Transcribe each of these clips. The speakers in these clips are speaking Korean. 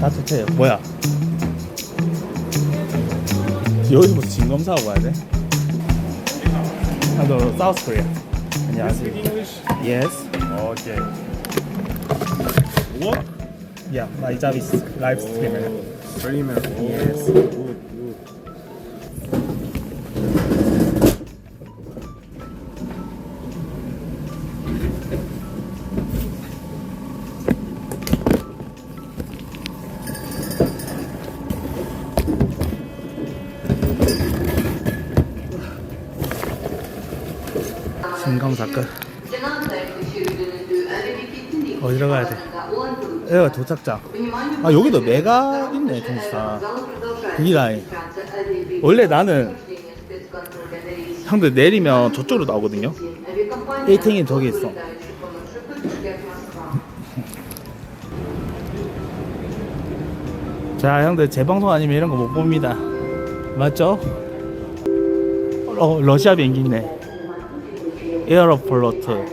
따뜻해요. 뭐야? 여기 무슨 진검사하고 가야 돼? Hello, South Korea. 안녕하세요. Yes. Okay. What? Yeah, my job is live streamer. Streamer. Oh, Yes. Good. 끝. 어디로 가야 돼? 돼? 여기가 도착장. 아 여기도 메가 있네 동사. 이 라인. 원래 나는 형들 내리면 저쪽으로 나오거든요. 1팅이 저기 있어. 자 형들 제 방송 아니면 이런 거 못 봅니다. 맞죠? 어 러시아 비행기 있네. 에어로플로트.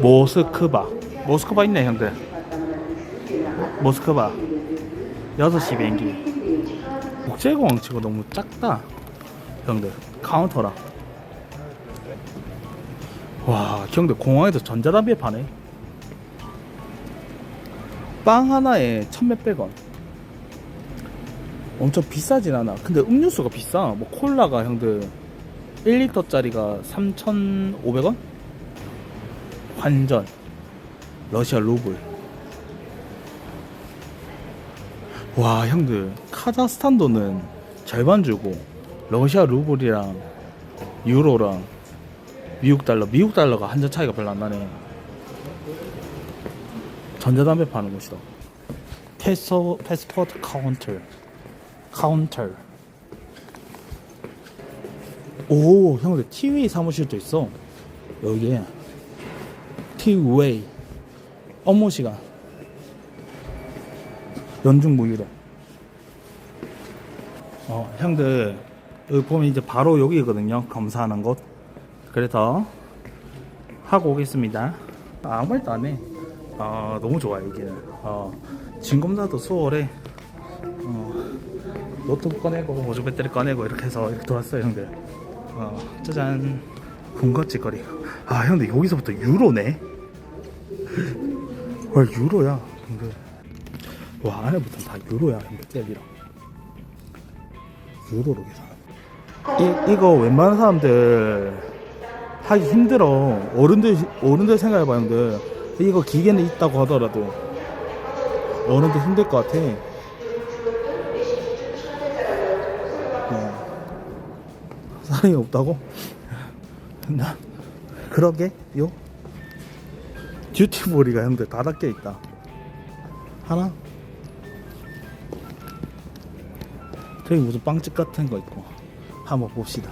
모스크바. 모스크바 있네 형들. 모스크바. 6시 비행기. 국제공항 치고 너무 작다. 형들 카운터랑 와 형들 공항에서 전자담배 파네. 빵 하나에 천몇백 원. 엄청 비싸진 않아. 근데 음료수가 비싸. 뭐 콜라가 형들 1리터짜리가 3,500원? 환전. 러시아 루블. 와 형들. 카자흐스탄 돈은 절반 주고 러시아 루블이랑 유로랑 미국 달러 미국 달러가 한전 차이가 별로 안 나네. 전자담배 파는 곳이다. 패스포트 카운터. 카운터 오 형들 티웨이 사무실도 있어. 여기에. 티웨이. 업무 시간. 연중 무휴래 어 형들 여기 보면 이제 바로 여기거든요. 검사하는 곳. 그래서 하고 오겠습니다. 아, 아무 말도 안 해. 아 너무 좋아 여기는 어 진검사도 수월해. 어, 노트북 꺼내고 보조 배터리 꺼내고 이렇게 해서 이렇게 들어왔어요 형들 어, 짜잔. 군것질거리. 아 형들 여기서부터 유로네? 와 유로야 형들. 와 안에부터 다 유로야 형들 젤리랑. 유로로 계산 이, 이거 웬만한 사람들 하기 힘들어. 어른들 어른들 생각해봐 형들. 이거 기계는 있다고 하더라도. 어른들 힘들 것 같아 사람이 없다고? 나 그러게 요. 듀티볼이가 형들 다 닫혀 있다. 하나? 저기 무슨 빵집 같은 거 있고 한번 봅시다.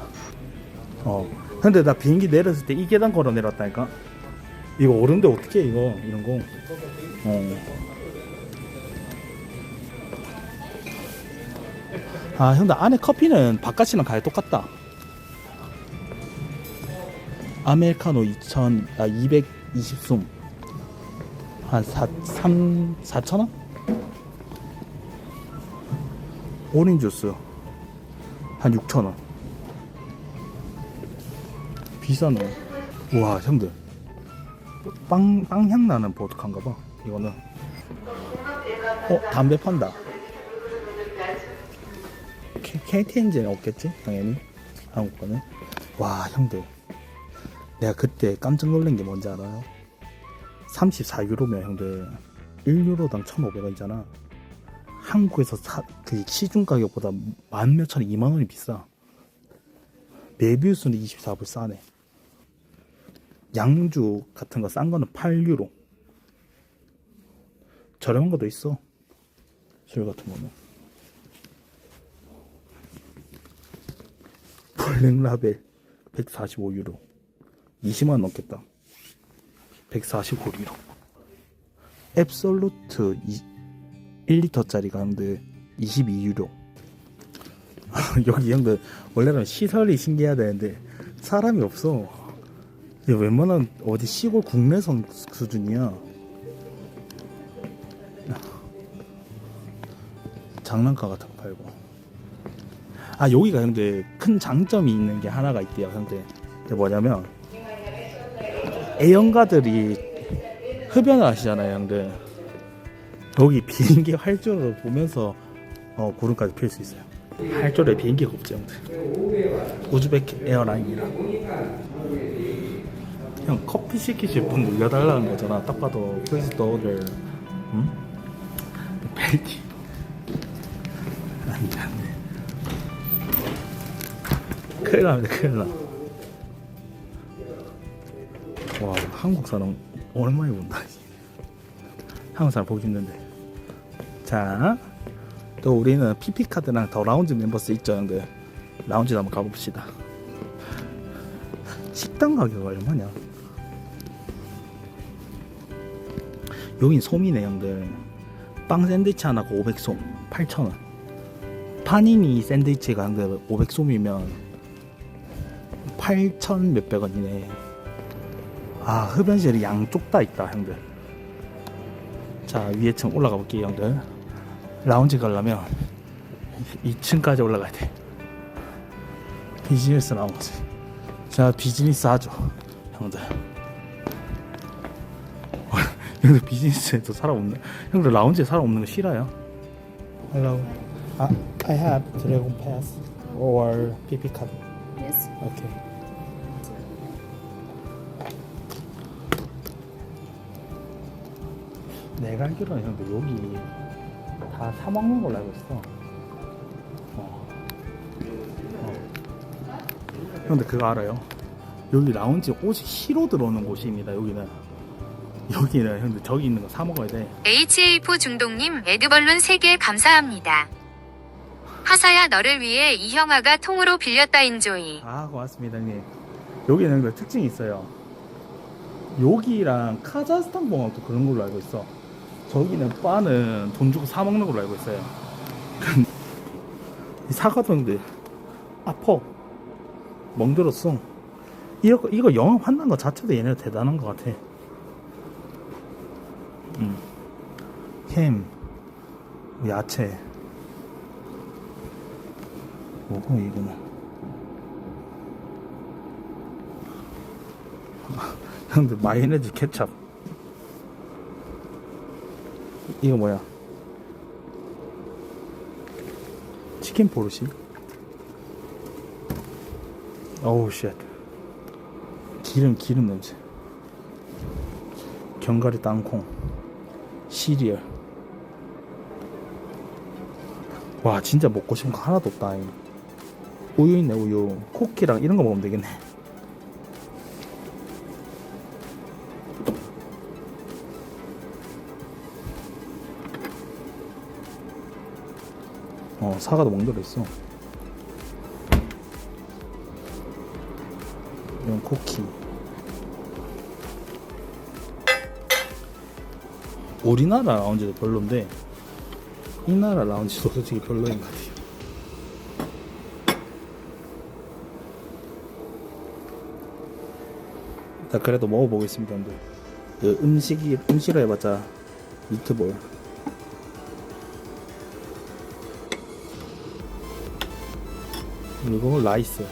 어 근데 나 비행기 내렸을 때 이 계단 걸어 내렸다니까? 이거 오른데 어떻게 해, 이거 이런 거? 어. 아 형들 안에 커피는 바깥이랑 가게 똑같다 아메리카노 2000, 아 220숨 한 4, 3, 4천 원? 오렌지 주스. 한 6천 원. 비싸네 우와 형들. 빵, 빵향 나는 보드카인가 봐 이거는. 어 담배 판다. K, KTNG는 없겠지 당연히. 한국 거는. 와 형들 내가 그때 깜짝 놀란 게 뭔지 알아요? 34유로면 형들 1유로당 1,500원이잖아. 한국에서 사, 그 시중 가격보다 만 몇천에 2만 원이 비싸. 메비우스는 24불 싸네. 양주 같은 거 싼 거는 8유로. 저렴한 것도 있어. 술 같은 거는. 블랙라벨 145유로. 20만 넘겠다. 145유로. 앱솔루트 1리터짜리가 형들 22유로. 여기 형들 원래는 시설이 신기해야 되는데 사람이 없어. 웬만한 어디 시골 국내선 수준이야. 장난감 같은 거 팔고 아 여기가 형들 큰 장점이 있는 게 하나가 있대요 그게 뭐냐면 애연가들이 흡연을 하시잖아요 형들. 여기 비행기 활주로를 보면서 어, 구름까지 필 수 있어요. 활주로에 비행기가 없지 형들. 우즈베키 에어라인이라. 형 커피 시키실 분 늘려달라는 거잖아. 딱 봐도 플리즈 더를 응? 벨티 안돼 안돼 큰일 납니다 큰일 나 한국 사람 오랜만에 본다. 한국 사람 보기 힘든데. 자 또 우리는 PP카드랑 더 라운지 멤버스 있죠 형들? 라운지도 한번 가봅시다. 식당 가격 얼마냐? 여긴 솜이네 형들. 빵 샌드위치 하나가 500솜 8,000원. 파니니 샌드위치가 형들 500솜이면 8,000 몇백 원이네 아 흡연실이 양쪽 다 있다 형들. 자 위에 층 올라가 볼게요 형들. 라운지 가려면 2층까지 올라가야 돼. 비즈니스 라운지. 자 비즈니스 하죠 형들. 형들 비즈니스에도 사람 없네. 형들 라운지에 사람 없는 거 싫어요? Hello. 아, I have Dragon Pass or PP card. Yes. 오 내가 알기로는 형들 여기 다 사먹는 걸로 알고 있어 어. 어. 형들 그거 알아요? 여기 라운지 옷이 시로 들어오는 곳입니다 여기는 여기는 형들 저기 있는 거 사 먹어야 돼 HA4 중동님 에드벌룬 3개 감사합니다. 하사야 너를 위해 이 형아가 통으로 빌렸다 인조이. 아 고맙습니다 형님 여기는 그 특징이 있어요 여기랑 카자흐스탄 공항도 그런 걸로 알고 있어 저기는 바는 돈 주고 사 먹는 걸로 알고 있어요. 이 사과동들 아퍼 멍들었어. 이거, 이거 영업한다는 것 자체도 얘네 대단한 것 같아. 음. 햄 야채. 뭐고 이거는? 형들 마요네즈 케찹 이거 뭐야? 치킨 포르시? 어우 쉣 기름 기름 냄새. 견과리 땅콩. 시리얼. 와 진짜 먹고 싶은 거 하나도 없다 잉. 우유 있네 우유. 쿠키랑 이런 거 먹으면 되겠네 어 사과도 멍들어 있어. 이런 쿠키. 우리나라 라운지도 별론데 이 나라 라운지도 솔직히 별로인 것 같아요. 자 그래도 먹어보겠습니다 근데 그 음식이 음식을 해봤자 미트볼 그리고 라이스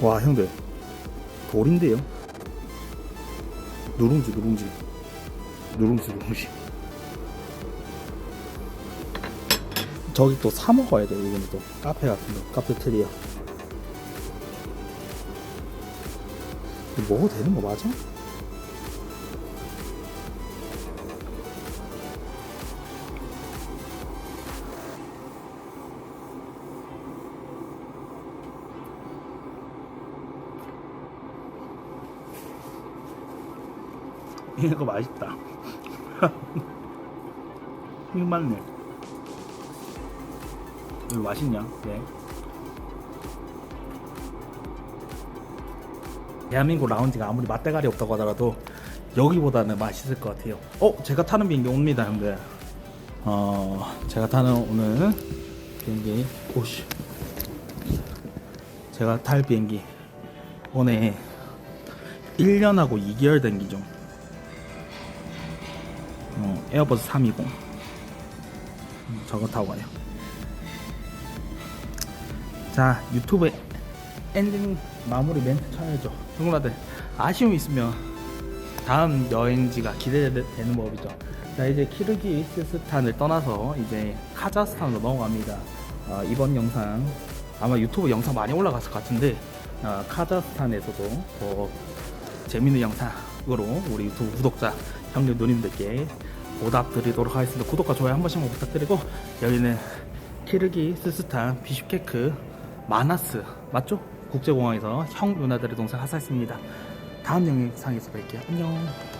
와 형들. 돌인데요? 누룽지 누룽지. 누룽지 누룽지. 저기 또 사 먹어야 돼 여기는 또. 카페 같은 거 카페테리아. 먹어도 되는 거 맞아? 이거 맛있다. 이거 맛네. 이거 맛있냐? 네. 대한민국 라운지가 아무리 맛대가리 없다고 하더라도 여기보다는 맛있을 것 같아요. 어, 제가 타는 비행기 옵니다, 형들. 어, 제가 타는 오늘 비행기 오씨. 제가 탈 비행기 오늘 1년하고 2개월 된 기종. 어, 에어버스 320. 저거 타고 가요. 자 유튜브 엔딩 마무리 멘트 쳐야죠. 친구들 아쉬움 있으면 다음 여행지가 기대되는 법이죠. 자 이제 키르기스스탄을 떠나서 이제 카자흐스탄으로 넘어갑니다. 어, 이번 영상 아마 유튜브 영상 많이 올라갔을 것 같은데 어, 카자흐스탄에서도 더 재밌는 영상으로 우리 유튜브 구독자 형님 누님들께 보답 드리도록 하겠습니다. 구독과 좋아요 한 번씩만 부탁드리고 여기는 키르기 스스탄 비슈케크 마나스 맞죠? 국제공항에서 형 누나들의 동생 하사였습니다. 다음 영상에서 뵐게요. 안녕.